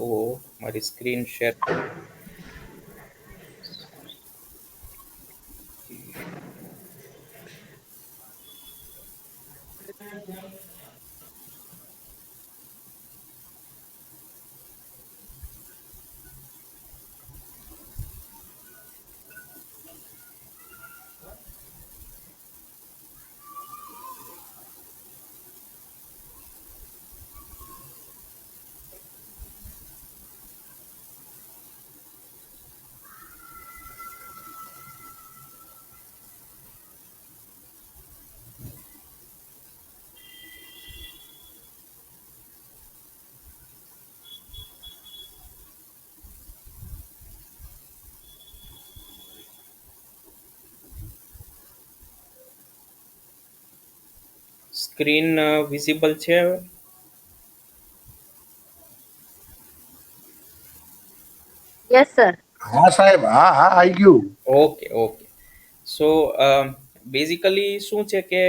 તો મારી screen share screen visible છે હવે? યસ સર હા સાહેબ હા હા આવી ગયું. Okay okay. સો બેઝિકલી શું છે કે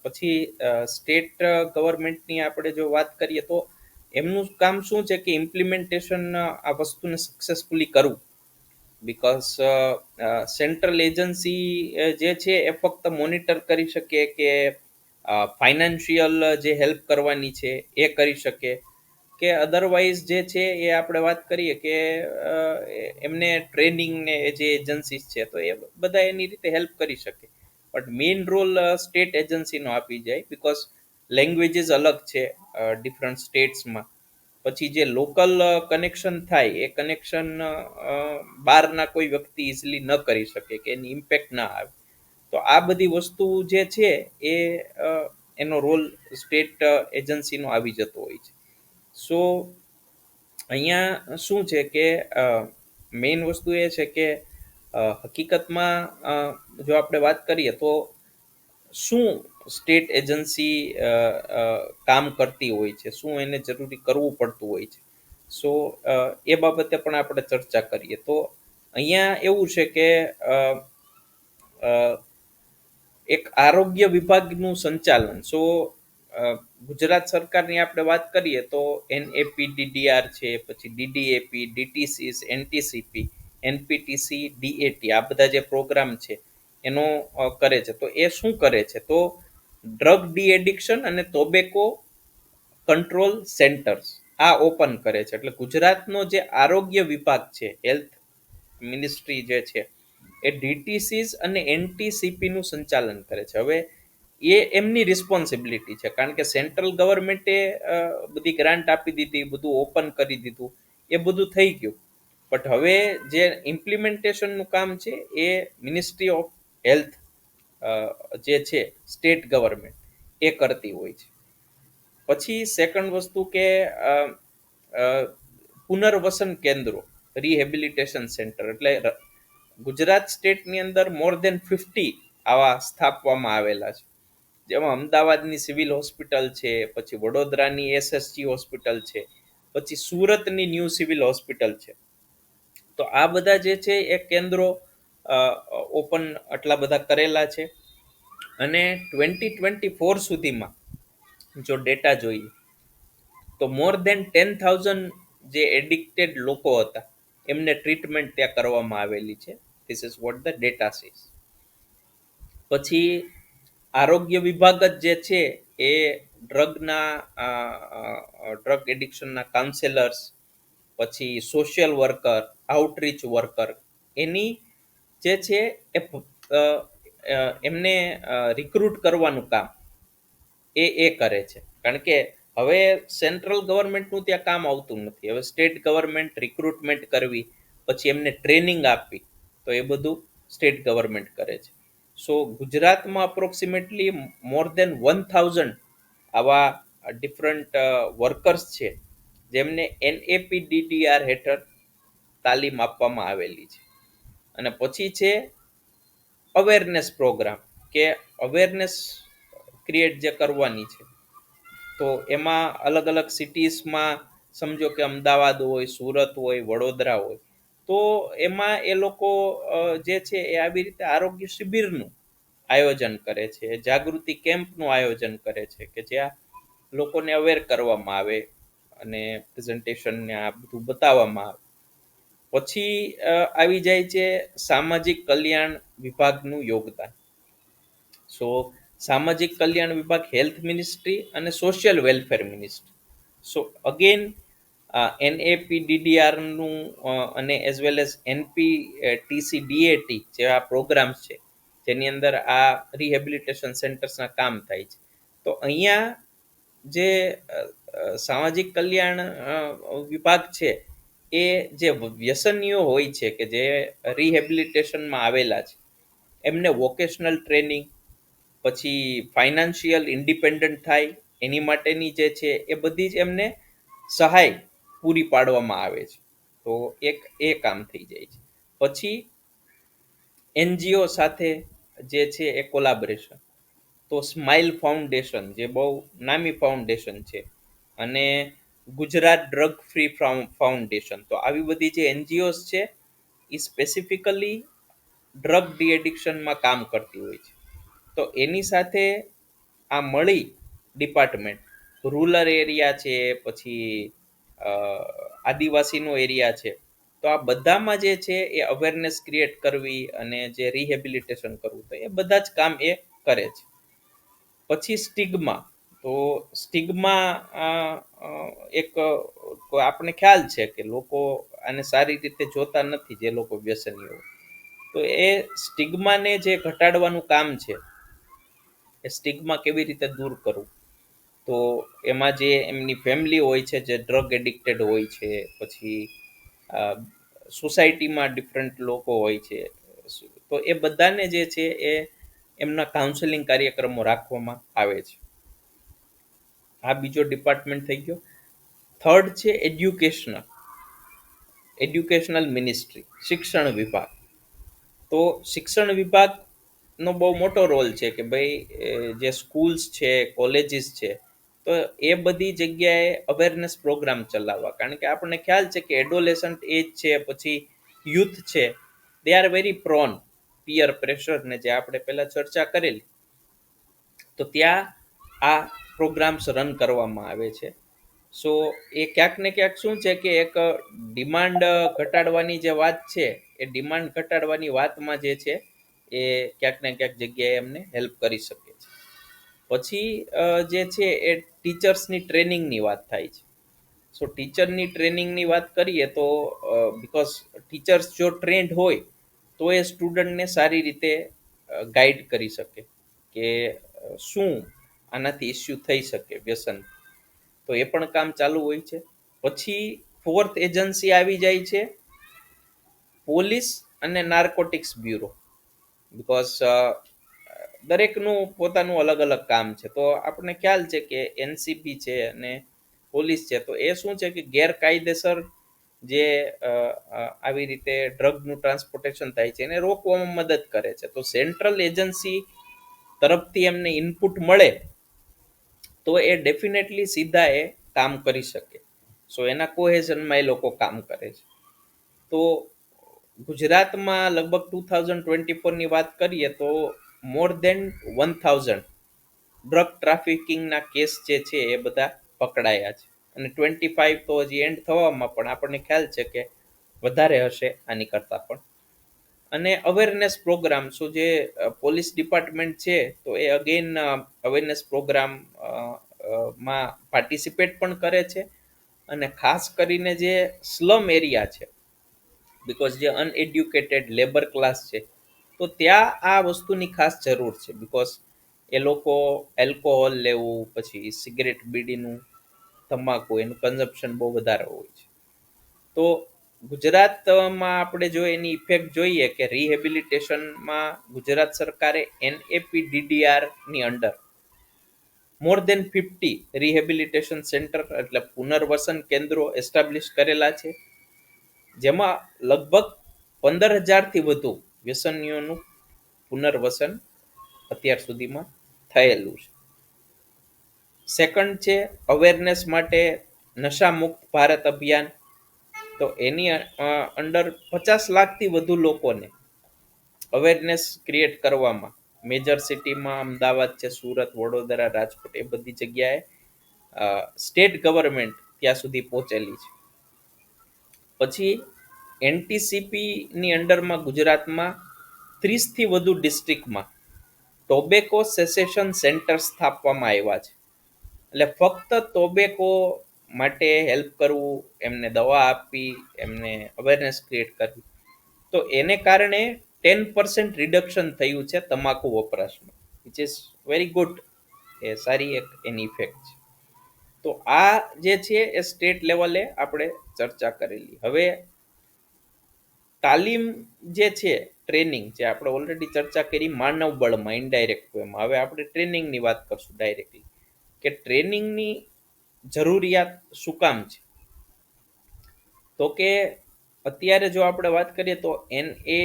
પછી સ્ટેટ ગવર્મેન્ટની આપણે જો વાત કરીએ તો એમનું કામ શું છે કે ઇમ્પ્લિમેન્ટેશન આ વસ્તુને સક્સેસફુલી કરવું. બિકોઝ સેન્ટ્રલ એજન્સી જે છે એ ફક્ત મોનિટર કરી શકે કે ફાઇનાન્શિયલ જે હેલ્પ કરવાની છે એ કરી શકે. કે અધરવાઇઝ જે છે એ આપણે વાત કરીએ કે એમને ટ્રેનિંગ ને જે એજન્સીસ છે તો એ બધા એની રીતે હેલ્પ કરી શકે. બટ મેઇન રોલ સ્ટેટ એજન્સીનો આપી જાય બિકોઝ લેંગ્વેજીસ અલગ છે ડિફરન્ટ સ્ટેટ્સમાં પછી જે લોકલ કનેક્શન થાય એ કનેક્શન બહારના કોઈ વ્યક્તિ ઇઝીલી ન કરી શકે કે એની ઇમ્પેક્ટ ના આવે. તો આ બધી વસ્તુ જે છે એ એનો રોલ સ્ટેટ એજન્સીનો આવી જતો હોય છે. સો અહીંયા શું છે કે મેઇન વસ્તુ એ છે કે હકીકતમાં જો આપણે વાત કરીએ તો શું સ્ટેટ એજન્સી કામ કરતી હોય છે? શું એને જરૂરી કરવું પડતું હોય છે? સો એ બાબતે પણ આપણે ચર્ચા કરીએ. તો અહીંયા એવું છે કે એક આરોગ્ય વિભાગનું સંચાલન. સો ગુજરાત સરકારની આપણે વાત કરીએ તો એનએપી ડીડીઆર છે, પછી ડીડીએપી ડીટીસીસ એનટીસીપી એનપીટીસી ડીએટી આ બધા જે પ્રોગ્રામ છે, એનો કરે છે. તો એ શું કરે છે? તો ડ્રગ ડી એડિક્શન અને ટોબેકો કંટ્રોલ સેન્ટર્સ આ ઓપન કરે છે. એટલે ગુજરાતનો જે આરોગ્ય વિભાગ છે હેલ્થ મિનિસ્ટ્રી જે છે એ ડીટીસીસ અને એનટીસીપીનું સંચાલન કરે છે. હવે એ એમની રિસ્પોન્સિબિલિટી છે. કારણ કે સેન્ટ્રલ ગવર્મેન્ટે બધી ગ્રાન્ટ આપી દીધી, બધું ઓપન કરી દીધું, એ બધું થઈ ગયું. બટ હવે જે ઇમ્પ્લિમેન્ટેશનનું કામ છે એ મિનિસ્ટ્રી ઓફ હેલ્થ જે છે સ્ટેટ ગવર્મેન્ટ એ કરતી હોય છે. પછી સેકન્ડ વસ્તુ કે પુનર્વસન કેન્દ્રો રિહેબિલિટેશન સેન્ટર એટલે ગુજરાત સ્ટેટની અંદર મોર દેન ફિફ્ટી આવા સ્થાપવામાં આવેલા છે. જેમાં અમદાવાદની સિવિલ હોસ્પિટલ છે, પછી વડોદરાની એસએસજી હોસ્પિટલ છે, પછી સુરતની ન્યૂ સિવિલ હોસ્પિટલ છે. તો આ બધા જે છે એ કેન્દ્રો ઓપન આટલા બધા કરેલા છે. અને ટ્વેન્ટી ટ્વેન્ટી ફોર સુધીમાં જો ડેટા જોઈએ, તો મોર દેન ટેન થાઉઝન્ડ જે એડિક્ટેડ લોકો હતા, એમને ટ્રીટમેન્ટ ત્યાં કરવામાં આવેલી છે. This is what the data says પછી આરોગ્ય વિભાગ જ જે છે, એ ડ્રગના ડ્રગ એડિક્શનના કાઉન્સેલર્સ પછી સોશિયલ વર્કર આઉટરીચ વર્કર એની જે છે, એ એમને રિક્રુટ કરવાનું કામ એ એ કરે છે. કારણ કે હવે સેન્ટ્રલ ગવર્મેન્ટનું ત્યાં કામ આવતું નથી. હવે સ્ટેટ ગવર્મેન્ટ રિક્રુટમેન્ટ કરવી, પછી એમને ટ્રેનિંગ આપવી. તો એ બધું સ્ટેટ ગવર્મેન્ટ કરે છે. સો ગુજરાતમાં approximately more than one thousand આવા ડિફરન્ટ વર્કર્સ છે, જેમને એનએપી ડીડીઆર હેઠળ તાલીમ આપવામાં આવેલી છે. અને પછી છે અવેરનેસ પ્રોગ્રામ કે અવેરનેસ ક્રિએટ જે કરવાની છે, તો એમાં અલગ અલગ સિટીઝમાં સમજો કે અમદાવાદ હોય, સુરત હોય, વડોદરા હોય તો એમાં એ લોકો જે છે એ આવી રીતે આરોગ્ય શિબિરનું આયોજન કરે છે, જાગૃતિ કેમ્પનું આયોજન કરે છે કે જ્યાં લોકોને અવેર કરવામાં આવે અને પ્રેઝન્ટેશનને આ બધું બતાવવામાં આવે. પછી આવી જાય છે સામાજિક કલ્યાણ વિભાગનું યોગદાન. સો, સામાજિક કલ્યાણ વિભાગ હેલ્થ મિનિસ્ટ્રી અને social welfare ministry. So again એનએપીડીડીઆરનું અને as well as NP TC DAT જેવા પ્રોગ્રામ્સ છે, જેની અંદર આ રિહેબિલિટેશન સેન્ટર્સના કામ થાય છે. તો અહીંયા જે સામાજિક કલ્યાણ વિભાગ છે, એ જે વ્યસનીઓ હોય છે કે જે રિહેબિલિટેશનમાં આવેલા છે, એમને વોકેશનલ ટ્રેનિંગ પછી ફાઇનાન્શિયલ ઇન્ડિપેન્ડન્ટ થાય, એની માટેની જે છે, એ બધી જ એમને સહાય પૂરી પાડવામાં આવે છે. તો એક એ કામ થઈ જાય છે. પછી એનજીઓ સાથે જે છે એ કોલાબરેશન તો સ્માઇલ ફાઉન્ડેશન જે બહુ નામી ફાઉન્ડેશન છે અને ગુજરાત ડ્રગ ફ્રી ફાઉન્ડેશન તો આવી બધી જે એનજીઓસ છે એ સ્પેસિફિકલી ડ્રગ ડી એડિક્શનમાં કામ કરતી હોય છે. તો એની સાથે આ મળી ડિપાર્ટમેન્ટ રૂરલ એરિયા છે, પછી આદિવાસીનો એરિયા છે. તો આ બધામાં જે છે એ અવેરનેસ ક્રિએટ કરવી અને જે રિહેબિલિટેશન કરવું, તો એ બધા જ કામ એ કરે છે. પછી સ્ટિગમા તો સ્ટિગમા એક આપણે ખ્યાલ છે કે લોકો આને સારી રીતે જોતા નથી જે લોકો વ્યસનીઓ. તો એ સ્ટિગમાને જે ઘટાડવાનું કામ છે, એ સ્ટિગમા કેવી રીતે દૂર કરવું? તો એમાં જે એમની ફેમિલી હોય છે, જે ડ્રગ એડિક્ટેડ હોય છે, પછી સોસાયટીમાં ડિફરન્ટ લોકો હોય છે, તો એ બધાને જે છે એ એમના કાઉન્સેલિંગ કાર્યક્રમો રાખવામાં આવે છે. આ બીજો ડિપાર્ટમેન્ટ થઈ ગયો. થર્ડ છે એડ્યુકેશનલ એડ્યુકેશનલ મિનિસ્ટ્રી શિક્ષણ વિભાગ. તો શિક્ષણ વિભાગનો બહુ મોટો રોલ છે કે ભાઈ જે સ્કૂલ્સ છે કોલેજીસ છે તો એ બધી જગ્યાએ અવેરનેસ પ્રોગ્રામ ચલાવવા. કારણ કે આપણને ખ્યાલ છે કે એડોલેસન્ટ એજ છે, પછી યુથ છે they are very prone peer pressure ને જે આપણે પહેલા ચર્ચા કરેલી. તો ત્યાં આ પ્રોગ્રામ્સ રન કરવામાં આવે છે. સો એ ક્યાંક ને ક્યાંક શું છે કે એક ડિમાન્ડ ઘટાડવાની જે વાત છે, એ ડિમાન્ડ ઘટાડવાની વાતમાં જે છે, એ ક્યાંક ને ક્યાંક જગ્યાએ એમને હેલ્પ કરી શકે છે. પછી જે છે એ ટીચર્સની ટ્રેનિંગની વાત થાય છે. સો ટીચરની ટ્રેનિંગની વાત કરીએ તો બિકોઝ ટીચર્સ જો ટ્રેન્ડ હોય, તો એ સ્ટુડન્ટને સારી રીતે ગાઈડ કરી શકે કે શું આનાથી ઇસ્યુ થઈ શકે વ્યસન. તો એ પણ કામ ચાલુ હોય છે. પછી ફોર્થ એજન્સી આવી જાય છે, પોલીસ અને નાર્કોટિક્સ બ્યુરો બિકોઝ દરેકનું પોતાનું અલગ અલગ કામ છે. તો આપણને ખ્યાલ છે કે એનસીપી છે અને પોલીસ છે. તો એ શું છે કે ગેરકાયદેસર જે આવી રીતે ડ્રગનું ટ્રાન્સપોર્ટેશન થાય છે એને રોકવામાં મદદ કરે છે. તો સેન્ટ્રલ એજન્સી તરફથી એમને ઇનપુટ મળે તો એ ડેફિનેટલી સીધા એ કામ કરી શકે. સો એના કોહેઝનમાં એ લોકો કામ કરે છે. તો ગુજરાતમાં લગભગ ટુ થાઉઝન્ડ ટ્વેન્ટી ફોરની વાત કરીએ તો more than one thousand drug ટ્રાફિકિંગના case જે છે એ બધા પકડાયા છે. અને ટ્વેન્ટી ફાઈવ તો હજી એન્ડ થવામાં પણ આપણને ખ્યાલ છે કે વધારે હશે આની કરતાં પણ. અને અવેરનેસ પ્રોગ્રામ શું જે પોલીસ ડિપાર્ટમેન્ટ છે, તો એ અગેન અવેરનેસ પ્રોગ્રામમાં પાર્ટિસિપેટ પણ કરે છે. અને ખાસ કરીને જે સ્લમ એરિયા છે બિકોઝ જે અનએડ્યુકેટેડ લેબર ક્લાસ છે તો ત્યાં આ વસ્તુની ખાસ જરૂર છે બિકોઝ એ લોકો એલ્કોહોલ લેવું, પછી સિગરેટ બીડીનું, તમાકુ, એનું કન્ઝપ્શન બહુ વધારે હોય છે. તો ગુજરાતમાં આપણે જો એની ઇફેક્ટ જોઈએ કે રિહેબિલિટેશનમાં ગુજરાત સરકારે NAP ડીડીઆરની under more than fifty rehabilitation centre એટલે પુનર્વસન કેન્દ્રો એસ્ટાબ્લિશ કરેલા છે, જેમાં લગભગ પંદર હજારથી વધુ વ્યસનીઓનું પુનર્વસન અત્યાર સુધીમાં થયેલું છે. સેકન્ડ છે અવેરનેસ માટે નશા મુક્ત ભારત અભિયાન. તો એની અંડર પચાસ લાખથી વધુ લોકોને અવેરનેસ ક્રિએટ કરવામાં મેજર સિટીમાં અમદાવાદ છે, સુરત, વડોદરા, રાજકોટ, એ બધી જગ્યાએ સ્ટેટ ગવર્મેન્ટ ત્યાં સુધી પહોંચેલી છે. પછી એનટીસીપીની અંડરમાં ગુજરાતમાં ત્રીસથી વધુ ડિસ્ટ્રિક્ટમાં ટોબેકો સેસેશન સેન્ટર સ્થાપવામાં આવ્યા છે. એટલે ફક્ત ટોબેકો માટે હેલ્પ કરવું, એમને દવા આપવી, એમને અવેરનેસ ક્રિએટ કરવી. તો એને કારણે ટેન પર્સન્ટ રિડક્શન થયું છે તમાકુ વપરાશમાં વિચ ઇઝ વેરી ગુડ એ સારી એક એની ઇફેક્ટ છે. તો આ જે છે એ સ્ટેટ લેવલે આપણે ચર્ચા કરેલી. હવે તાલીમ જે છે ટ્રેનિંગ જે આપણે ઓલરેડી ચર્ચા કરી, માનવ બળમાં ઇનડાયરેક્ટ વેમાં હવે આપણે ટ્રેનિંગની વાત કરશું ડાયરેક્ટલી કે ટ્રેનિંગની જરૂરિયાત શું કામ છે? તો કે અત્યારે જો આપણે વાત કરીએ તો એન એ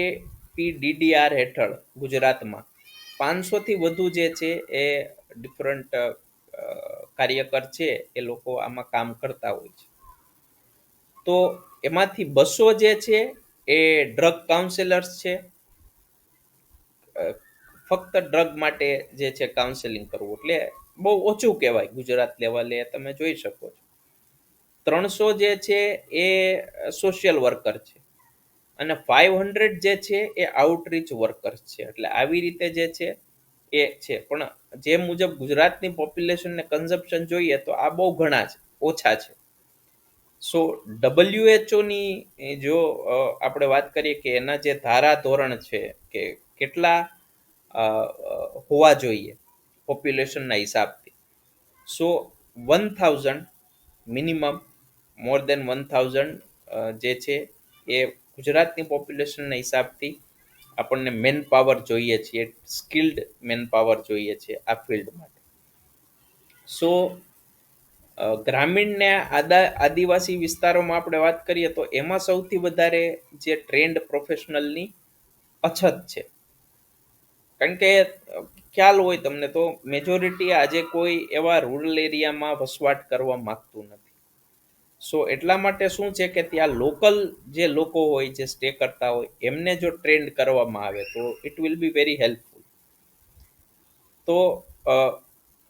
પી ડીડીઆર હેઠળ ગુજરાતમાં પાંચસોથી વધુ જે છે, એ ડિફરન્ટ કાર્યકર છે, એ લોકો આમાં કામ કરતા હોય છે. તો એમાંથી બસો જે છે એ ડ્રગ કાઉન્સેલર્સ છે. ફક્ત ડ્રગ માટે જે છે કાઉન્સેલિંગ કરવું એટલે બહુ ઓછું કહેવાય ગુજરાત લેવલે તમે જોઈ શકો છો. ત્રણસો જે છે એ સોશિયલ વર્કર છે અને ફાઇવ હંડ્રેડ જે છે એ આઉટરીચ વર્કર્સ છે. એટલે આવી રીતે જે છે એ છે. પણ જે મુજબ ગુજરાતની પોપ્યુલેશનને કન્ઝપ્શન જોઈએ તો આ બહુ ઘણા છે, ઓછા છે. સો ડબલ્યુએચઓની જો આપણે વાત કરીએ કે એના જે ધારા ધોરણ છે કે કેટલા હોવા જોઈએ પોપ્યુલેશનના હિસાબથી. So one thousand minimum more than one thousand જે છે એ ગુજરાતની પોપ્યુલેશનના હિસાબથી આપણને મેન પાવર જોઈએ છીએ સ્કિલ્ડ મેન પાવર જોઈએ છે આ ફિલ્ડ માટે. સો ગ્રામીણ ને આદા, આદિવાસી વિસ્તારોમાં આપણે વાત કરીએ તો એમાં સૌથી વધારે જે ટ્રેન્ડ પ્રોફેશનલની અછત છે. કારણ કે ખ્યાલ હોય તમને તો મેજોરિટી આજે કોઈ એવા રૂરલ એરિયામાં વસવાટ કરવા માગતું નથી. સો, એટલા માટે શું છે કે ત્યાં લોકલ જે લોકો હોય, જે સ્ટે કરતા હોય, એમને જો ટ્રેન્ડ કરવામાં આવે તો it will be very helpful તો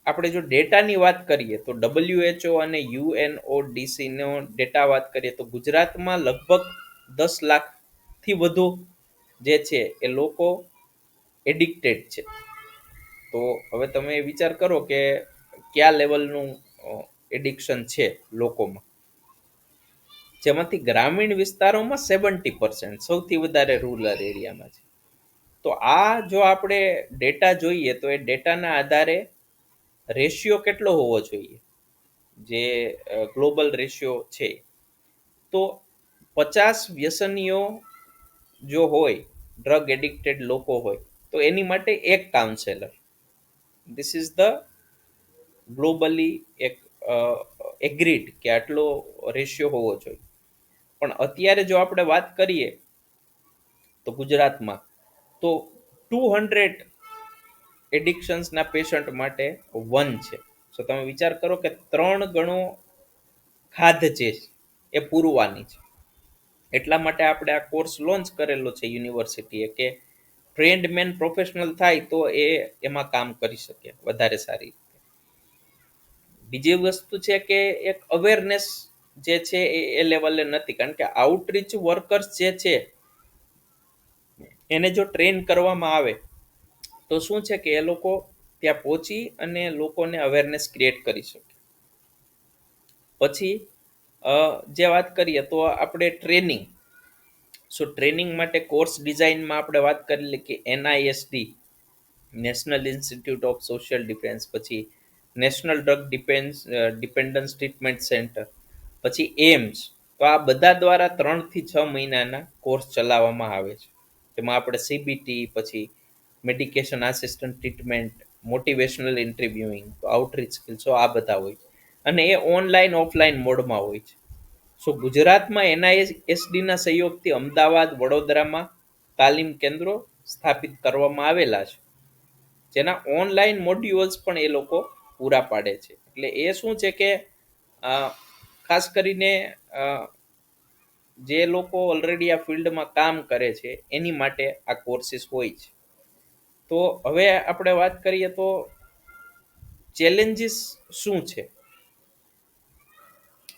આપણે જો ડેટાની વાત કરીએ તો ડબલ્યુએચઓ અને યુએનઓ ડીસીનો ડેટા વાત કરીએ તો ગુજરાતમાં લગભગ દસ લાખથી વધુ જે છે એ લોકો એડિક્ટેડ છે. તો હવે તમે વિચાર કરો કે કયા લેવલનું એડિક્શન છે લોકોમાં? જેમાંથી ગ્રામીણ વિસ્તારોમાં સેવન્ટી પર્સન્ટ, સૌથી વધારે રૂરલ એરિયામાં છે. તો આ જો આપણે ડેટા જોઈએ તો એ ડેટાના આધારે રેશિયો કેટલો હોવો જોઈએ? જે ગ્લોબલ રેશિયો છે. તો પચાસ વ્યસનીઓ જો હોય ડ્રગ એડિક્ટેડ લોકો હોય, તો એની માટે એક counsellor this is the globally એક એગ્રીડ કે આટલો રેશિયો હોવો જોઈએ. પણ અત્યારે જો આપણે વાત કરીએ, તો ગુજરાતમાં, તો ટુ હંડ્રેડ એડિક્શન્સના પેશન્ટ માટે વન છે. સો તમે વિચાર કરો કે ત્રણ ગણો ખાધ છે, એ પૂરવાની છે. એટલા માટે આપણે આ કોર્સ લોન્ચ કરેલો છે યુનિવર્સિટીએ કે ટ્રેન્ડ મેન પ્રોફેશનલ થાય તો એ એમાં કામ કરી શકે વધારે સારી રીતે. બીજી વસ્તુ છે કે એક અવેરનેસ જે છે એ લેવલે નથી, કારણ કે આઉટરીચ વર્કર્સ જે છે, એને જો ટ્રેન કરવામાં આવે તો શું છે કે એ લોકો ત્યાં પહોંચી અને લોકોને અવેરનેસ ક્રિએટ કરી શકે. પછી જે વાત કરીએ તો આપણે ટ્રેનિંગ સો ટ્રેનિંગ માટે કોર્સ ડિઝાઇનમાં આપણે વાત કરી લઈએ કે NISD national institute of social defence પછી national drug dependence dependence treatment centre પછી એમ્સ તો આ બધા દ્વારા ત્રણથી છ મહિનાના કોર્સ ચલાવવામાં આવે છે. તેમાં આપણે સીબીટી પછી medication assistant treatment motivational interviewing outreach સ્કિલ્સો આ બધા હોય અને એ ઓનલાઈન ઓફલાઈન મોડમાં હોય છે. સો ગુજરાતમાં એનઆઈએસડીના સહયોગથી અમદાવાદ, વડોદરામાં તાલીમ કેન્દ્રો સ્થાપિત કરવામાં આવેલા છે. જેના ઓનલાઈન મોડ્યુલ્સ પણ એ લોકો પૂરા પાડે છે. એટલે એ શું છે કે ખાસ કરીને જે લોકો ઓલરેડી આ ફિલ્ડમાં કામ કરે છે, એની માટે આ કોર્સિસ હોય છે. તો હવે આપણે વાત કરીએ તો ચેલેન્જીસ શું છે?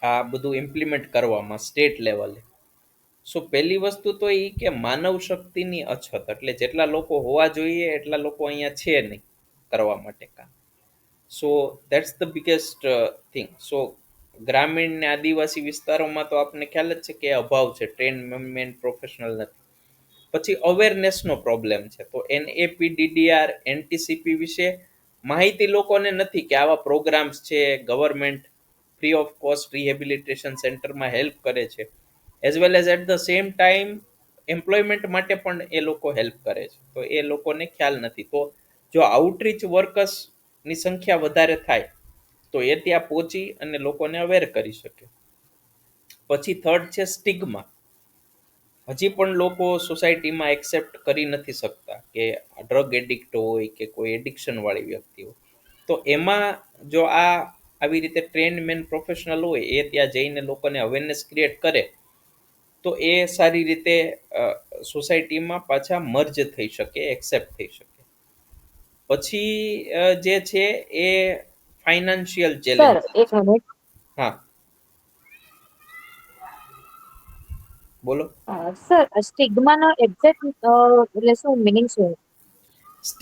આ બધું ઇમ્પ્લિમેન્ટ કરવામાં સ્ટેટ લેવલે સો પહેલી વસ્તુ તો એ કે માનવ શક્તિની અછત, એટલે જેટલા લોકો હોવા જોઈએ એટલા લોકો અહીંયા છે નહીં કરવા માટે કામ. So that's the biggest thing so ગ્રામીણ ને આદિવાસી વિસ્તારોમાં તો આપણને ખ્યાલ જ છે કે અભાવ છે. ટ્રેન મેન પ્રોફેશનલ નથી. પછી અવેરનેસનો પ્રોબ્લેમ છે. તો એનએપી ડીડીઆર એનટીસીપી વિશે માહિતી લોકોને નથી કે આવા પ્રોગ્રામ્સ છે government free of cost rehabilitation સેન્ટરમાં હેલ્પ કરે છે. As well as at the same time employment માટે પણ એ લોકો હેલ્પ કરે છે. તો એ લોકોને ખ્યાલ નથી. તો જો આઉટરીચ વર્કર્સની સંખ્યા વધારે થાય, તો એ ત્યાં પહોંચી અને લોકોને અવેર કરી શકે. પછી થર્ડ છે સ્ટિગ્મા હજી પણ લોકો સોસાયટીમાં એક્સેપ્ટ કરી નથી શકતા કે ડ્રગ એડિક્ટ હોય કે કોઈ એડિક્શન વાળી વ્યક્તિ હોય. તો એમાં જો આ આવી રીતે ટ્રેન્ડ મેન પ્રોફેશનલ હોય એ ત્યાં જઈને લોકોને અવેરનેસ ક્રિએટ કરે તો એ સારી રીતે સોસાયટીમાં પાછા મર્જ થઈ શકે એક્સેપ્ટ થઈ શકે. પછી જે છે એ ફાઇનાન્શિયલ ચેલેન્જ હા. બોલો. સર સ્ટિગ્માનો એક્ઝેક્ટ એટલે શું મીનિંગ શું?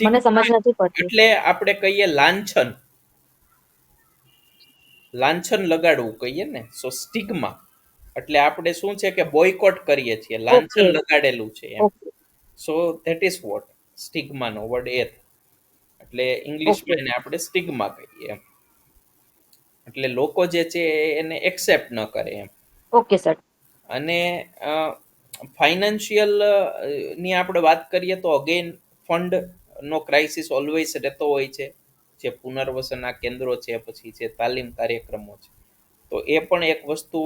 મને સમજ નથી પડતી. એટલે આપણે કહીએ લાંછન. લાંછન લગાડવું કહીએ ને સો સ્ટિગ્મા. એટલે આપણે શું છે કે બોયકોટ કરીએ છીએ લાંછન લગાડેલું છે એમ. સો ધેટ ઇઝ વોટ સ્ટિગ્માનો વર્ડ એ એટલે ઇંગ્લિશમાં એને આપણે સ્ટિગ્મા કહીએ એમ. એટલે લોકો જે છે એને એક્સેપ્ટ ન કરે એમ. ઓકે સર અને ફાઇનાન્શિયલની આપણે વાત કરીએ તો અગેન ફંડ નો ક્રાઇસિસ ઓલવેઝ રહેતો હોય છે. જે પુનર્વસનના કેન્દ્રો છે, પછી જે તાલીમ કાર્યક્રમો છે. તો એ પણ એક વસ્તુ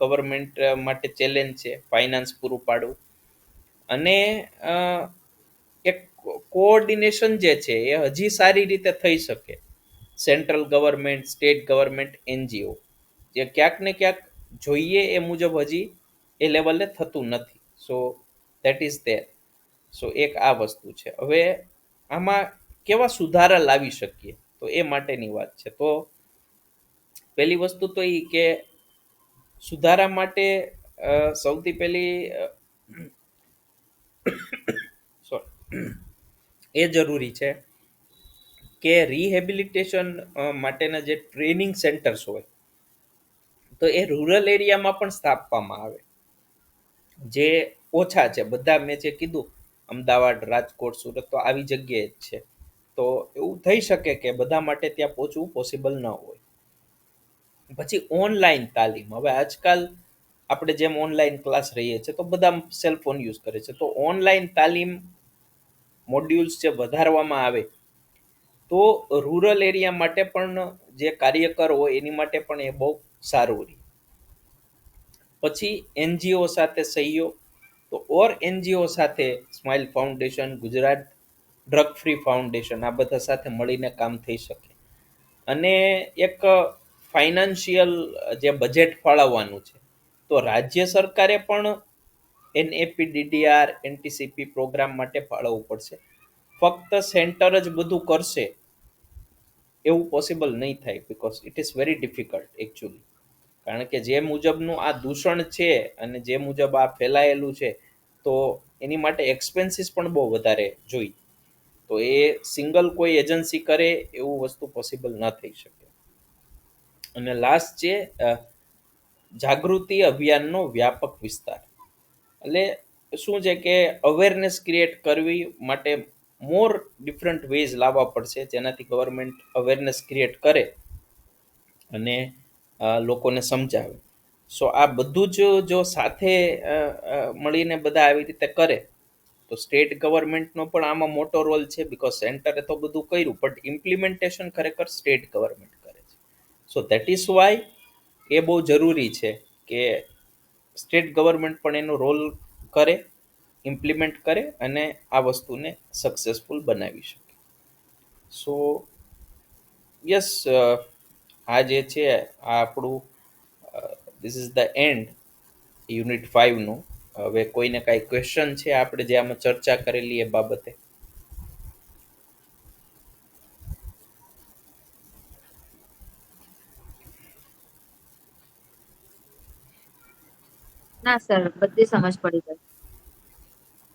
ગવર્મેન્ટ માટે ચેલેન્જ છે ફાઇનાન્સ પૂરું પાડવું. અને એક કોઓર્ડિનેશન જે છે, એ હજી સારી રીતે થઈ શકે. Central government state government NGO જે ક્યાંક ને ક્યાંક જોઈએ એ મુજબ હજી એ લેવલે થતું નથી. So that is there so એક આ વસ્તુ છે. હવે આમાં કેવા સુધારા લાવી શકીએ? તો એ માટેની વાત છે. તો પહેલી વસ્તુ તો એ કે સુધારા માટે સૌથી પહેલી સોરી એ જરૂરી છે કે રિહેબિલિટેશન માટેના જે ટ્રેનિંગ સેન્ટર્સ હોય તો એ રૂરલ એરિયામાં પણ સ્થાપવામાં આવે. જે ઓછા છે. બધા મેં જે કીધું, અમદાવાદ, રાજકોટ, સુરત, તો આવી જગ્યાએ જ છે. તો એવું થઈ શકે કે બધા માટે ત્યાં પહોંચવું પોસિબલ ન હોય. પછી ઓનલાઈન તાલીમ. હવે આજકાલ આપણે જેમ ઓનલાઈન ક્લાસ રહીએ છીએ, તો બધા સેલ ફોન યુઝ કરે છે. તો ઓનલાઈન તાલીમ મોડ્યુલ્સ જે વધારવામાં આવે, તો રૂરલ એરિયા માટે પણ જે કાર્યકર હોય, એની માટે પણ એ બહુ સારું રહે. પછી એનજીઓ સાથે સહયોગ તો ઓર એનજીઓ સાથે smile foundation, Gujarat drug free foundation, આ બધા સાથે મળીને કામ થઈ શકે. અને એક ફાઇનાન્શિયલ જે બજેટ ફાળવવાનું છે, તો રાજ્ય સરકારે પણ એનએપી ડીડીઆર એનટીસીપી પ્રોગ્રામ માટે ફાળવવું પડશે. ફક્ત સેન્ટર જ બધું કરશે એવું પોસિબલ નહીં થાય because it is very difficult actually કારણ કે જે મુજબનું આ દૂષણ છે અને જે મુજબ આ ફેલાયેલું છે, તો એની માટે એક્સપેન્સીસ પણ બહુ વધારે જોઈ. તો એ સિંગલ કોઈ એજન્સી કરે એવું વસ્તુ પોસિબલ ન થઈ શકે. અને લાસ્ટ છે જાગૃતિ અભિયાનનો વ્યાપક વિસ્તાર. એટલે શું છે કે અવેરનેસ ક્રિએટ કરવી માટે મોર ડિફરન્ટ વેઝ લાવવા પડશે, જેનાથી ગવર્મેન્ટ અવેરનેસ ક્રિએટ કરે. અને લોકોને સમજાવે. સો આ બધું જ જો સાથે મળીને બધા આવી રીતે કરે, તો સ્ટેટ ગવર્મેન્ટનો પણ આમાં મોટો રોલ છે બિકોઝ સેન્ટરે તો બધું કર્યું બટ ઇમ્પ્લિમેન્ટેશન ખરેખર સ્ટેટ ગવર્મેન્ટ કરે છે. સો દેટ ઇઝ વાય એ બહુ જરૂરી છે કે સ્ટેટ ગવર્મેન્ટ પણ એનો રોલ કરે ઇમ્પ્લિમેન્ટ કરે અને આ વસ્તુને સક્સેસફુલ બનાવી શકે. સો યસ આ જે છે આ આપણું this is the end unit ફાઇવનું હવે કોઈને કાંઈ ક્વેશ્ચન છે આપણે જે આમાં ચર્ચા કરેલી એ બાબતે. ના સર બધી સમજ પડી ગઈ.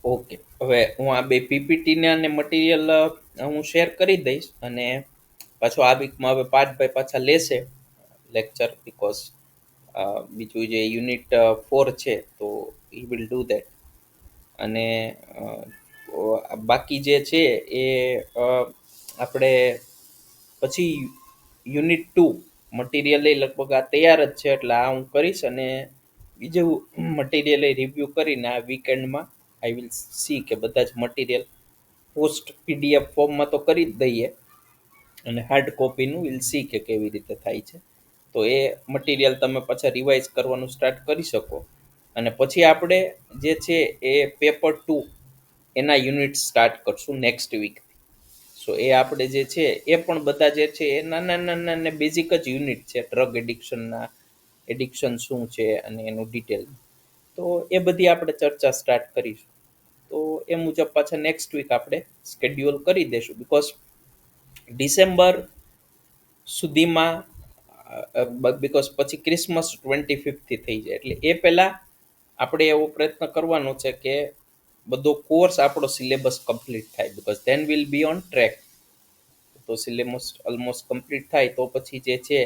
ઓકે હવે હું આ બે પીપીટી ને અને મટીરિયલ હું શેર કરી દઈશ અને પાછો આ વીકમાં હવે પાર્થભાઈ પાછા લેશે લેક્ચર બીકોઝ બીજું જે યુનિટ ફોર છે, તો ઈ વિલ ડુ દેટ અને બાકી જે છે એ આપણે પછી યુનિટ ટુ મટીરિયલ લગભગ આ તૈયાર જ છે, એટલે આ હું કરીશ અને બીજું મટીરિયલ રિવ્યૂ કરીને આ વીકેન્ડમાં આઈ વિલ સી કે બધા જ મટીરિયલ પોસ્ટ પીડીએફ ફોર્મમાં તો કરી જ દઈએ. અને હાર્ડ કોપીનું વિલ સી કે કેવી રીતે થાય છે. તો એ મટીરિયલ તમે પાછા રિવાઇઝ કરવાનું સ્ટાર્ટ કરી શકો. અને પછી આપણે જે છે એ પેપર ટુ એના યુનિટ સ્ટાર્ટ કરશું નેક્સ્ટ વીક સો એ આપણે જે છે એ પણ બધા જે છે એ નાના નાના ને બેઝિક જ યુનિટ છે. ડ્રગ એડિક્શનના એડિક્શન શું છે અને એનું ડિટેલ તો એ બધી આપણે ચર્ચા સ્ટાર્ટ કરીશું. તો એ મુજબ પાછા નેક્સ્ટ વીક આપણે સ્કેડ્યુલ કરી દઈશું બીકોઝ ડિસેમ્બર સુધીમાં બિકોઝ પછી ક્રિસમસ ટ્વેન્ટી ફિફ્થથી થઈ જાય. એટલે એ પહેલાં આપણે એવો પ્રયત્ન કરવાનો છે કે બધો કોર્સ આપણો સિલેબસ કમ્પ્લીટ થાય because then will be on track તો સિલેબસ ઓલમોસ્ટ કમ્પ્લીટ થાય, તો પછી જે છે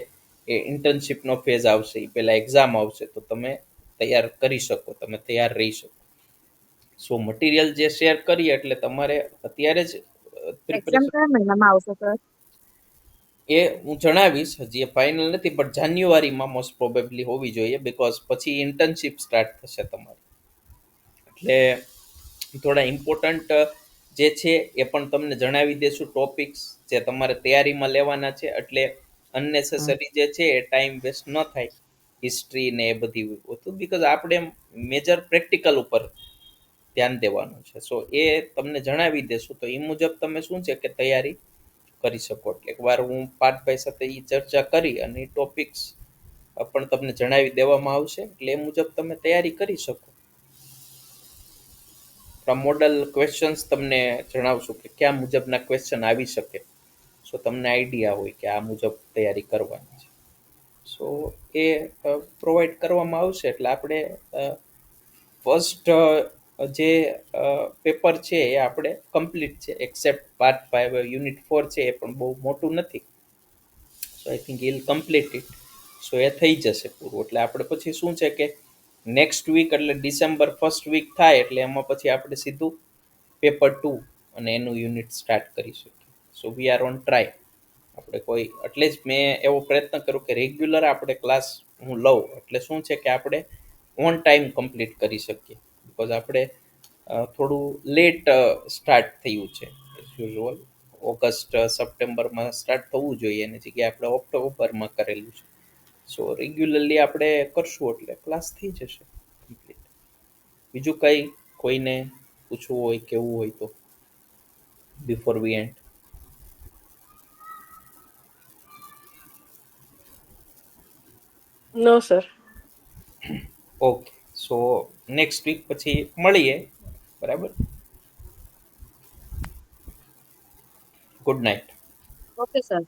એ ઇન્ટર્નશીપનો ફેઝ આવશે, એ પહેલાં એક્ઝામ આવશે, તો તમે તૈયાર કરી શકો, તમે તૈયાર રહી શકો. સો મટીરિયલ જે શેર કરીએ, એટલે તમારે અત્યારે જ એક્ઝામ કયા મહિનામાં આવશે સર એ હું જણાવીશ હજી એ ફાઇનલ નથી બટ જાન્યુઆરીમાં મોસ્ટ પ્રોબેબલી હોવી જોઈએ બીકોઝ પછી ઇન્ટર્નશીપ સ્ટાર્ટ થશે તમારી. એટલે થોડા ઇમ્પોર્ટન્ટ જે છે એ પણ તમને જણાવી દેશું ટોપિક્સ જે તમારે તૈયારીમાં લેવાના છે એટલે અનનેસેસરી જે છે એ ટાઈમ વેસ્ટ ન થાય હિસ્ટ્રી ને એ બધી વસ્તુ બીકોઝ આપણે મેજર પ્રેક્ટિકલ ઉપર ધ્યાન દેવાનું છે. સો એ તમને જણાવી દેશું. તો એ મુજબ તમે શું છે કે તૈયારી કરી શકો? એટલે એકવાર હું પાર્થભાઈ સાથે એ ચર્ચા કરી અને એ ટોપિક્સ પણ તમને જણાવી દેવામાં આવશે. એટલે એ મુજબ તમે તૈયારી કરી શકો. મોડલ ક્વેશ્ચન્સ તમને જણાવશું કે કયા મુજબના ક્વેશ્ચન આવી શકે? સો તમને આઈડિયા હોય કે આ મુજબ તૈયારી કરવાની છે. સો એ પ્રોવાઈડ કરવામાં આવશે. એટલે આપણે ફર્સ્ટ જે પેપર છે એ આપણે કમ્પ્લીટ છે except part five unit four છે એ પણ બહુ મોટું નથી. So I think I'll complete it so એ થઈ જશે પૂરું. એટલે આપણે પછી શું છે કે નેક્સ્ટ વીક એટલે ડિસેમ્બર ફર્સ્ટ વીક થાય, એટલે એમાં પછી આપણે સીધું પેપર ટુ અને એનું યુનિટ સ્ટાર્ટ કરી શકીએ so we are on try આપણે કોઈ, એટલે જ મેં એવો પ્રયત્ન કર્યો કે રેગ્યુલર આપણે ક્લાસ હું લઉં. એટલે શું છે કે આપણે ઓન ટાઈમ કમ્પ્લીટ કરી શકીએ. બિકોઝ આપણે થોડું લેટ સ્ટાર્ટ થયું છે. યુઝ્યુઅલ ઓગસ્ટ સપ્ટેમ્બરમાં સ્ટાર્ટ થવું જોઈએ એની જગ્યાએ આપણે ઓક્ટોબરમાં કરેલું છે. સો રેગ્યુલરલી આપણે કરશું એટલે ક્લાસ થઈ જશે કમ્પ્લીટ બીજું કંઈ કોઈને પૂછવું હોય કેવું હોય તો before we end no sir okay so next week પછી મળીએ. બરાબર? Good night okay sir